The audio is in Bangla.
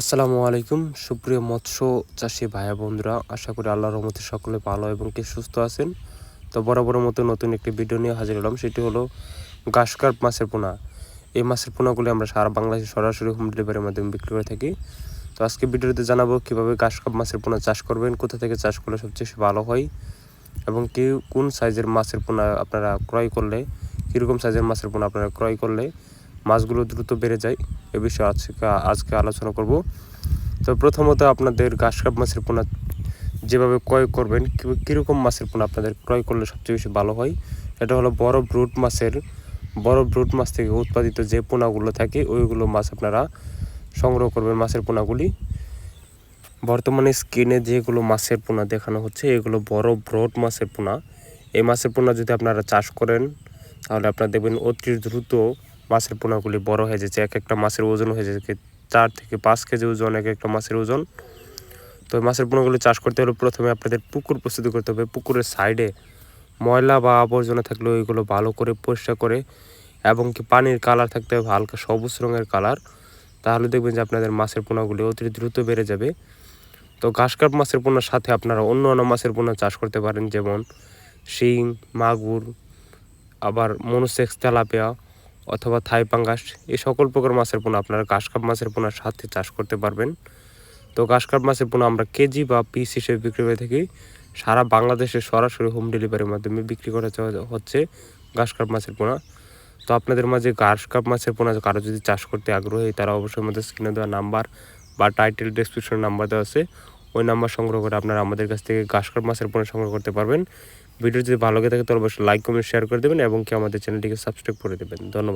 আসসালামু আলাইকুম। সুপ্রিয় মৎস্য চাষি ভাইয়া বন্ধুরা, আশা করি আল্লাহ রহমতে সকলে ভালো এবং কি সুস্থ আছেন। তো বরাবরের মতো নতুন একটি ভিডিও নিয়ে হাজির হলাম, সেটি হলো গাছকার্প মাছের পোনা। এই মাছের পোনাগুলি আমরা সারা বাংলাদেশে সরাসরি হোম ডেলিভারির মাধ্যমে বিক্রি করে থাকি। তো আজকে ভিডিওতে জানাব কীভাবে গাছকাপ মাছের পোনা চাষ করবেন, কোথা থেকে চাষ করলে সবচেয়ে ভালো হয়, এবং কি কোন সাইজের মাছের পোনা আপনারা ক্রয় করলে, কীরকম সাইজের মাছের পোনা আপনারা ক্রয় করলে মাছগুলো দ্রুত বেড়ে যায়। এ বিষয়ে আজকে আজকে আলোচনা করব। তো প্রথমত আপনাদের ঘাসকাপ মাছের পোনা যেভাবে ক্রয় করবেন কীরকম মাছের পোনা আপনাদের ক্রয় করলে সবচেয়ে বেশি ভালো হয়? এটা হলো বড় ব্রুট মাছের, বড় ব্রুট মাছ থেকে উৎপাদিত যে পোনাগুলো থাকে, ওইগুলো মাছ আপনারা সংগ্রহ করবেন মাছের পোনাগুলি। বর্তমানে স্ক্রিনে যেগুলো মাছের পোনা দেখানো হচ্ছে, এগুলো বড় ব্রড মাছের পোনা। এই মাছের পোনা যদি আপনারা চাষ করেন, তাহলে আপনারা দেখবেন অতি দ্রুত মাছের পোনাগুলি বড় হয়ে যাচ্ছে, এক একটা মাছের ওজন হয়ে যাচ্ছে, চার থেকে পাঁচ কেজি ওজন এক একটা মাছের ওজন। তো মাছের পোনাগুলি চাষ করতে হলে প্রথমে আপনাদের পুকুর প্রস্তুতি করতে হবে। পুকুরের সাইডে ময়লা বা আবর্জনা থাকলে ওইগুলো ভালো করে পরিষ্কার করে এবং কি পানির কালার থাকতে হবে, হালকা সবুজ রঙের কালার। তাহলে দেখবেন যে আপনাদের মাছের পোনাগুলি অতি দ্রুত বেড়ে যাবে। তো ঘাসকাপ মাছের পোনার সাথে আপনারা অন্য অন্য মাছের পোনা চাষ করতে পারেন, যেমন শিং, মাগুর, আবার মনুসেক্স, তেলাপিয়া অথবা থাই পাঙ্গাস, এই সকল প্রকার মাছের পোনা আপনারা ঘাসকাপ মাছের পোনার সাথে চাষ করতে পারবেন। তো ঘাসকাপ মাছের পোনা আমরা কেজি বা পিস হিসেবে বিক্রি করে থাকি। সারা বাংলাদেশে সরাসরি হোম ডেলিভারির মাধ্যমে বিক্রি করা হচ্ছে ঘাসকাপ মাছের পোনা। তো আপনাদের মাঝে ঘাসকাপ মাছের পোনা কারও যদি চাষ করতে আগ্রহী, তারা অবশ্যই আমাদের স্ক্রিনে দেওয়া নাম্বার বা টাইটেল ডেসক্রিপশন নাম্বার দেওয়া আছে। ওই নাম্বার সংগ্রহ করে আপনারা আমাদের কাছ থেকে ঘাসকাপ মাছের পোনা সংগ্রহ করতে পারবেন। ভিডিও যদি ভালো লাগে থাকে, তাহলে অবশ্যই লাইক কমেন্ট শেয়ার করে দেবেন এবং কি আমাদের চ্যানেলটিকে সাবস্ক্রাইব করে দেবেন। ধন্যবাদ।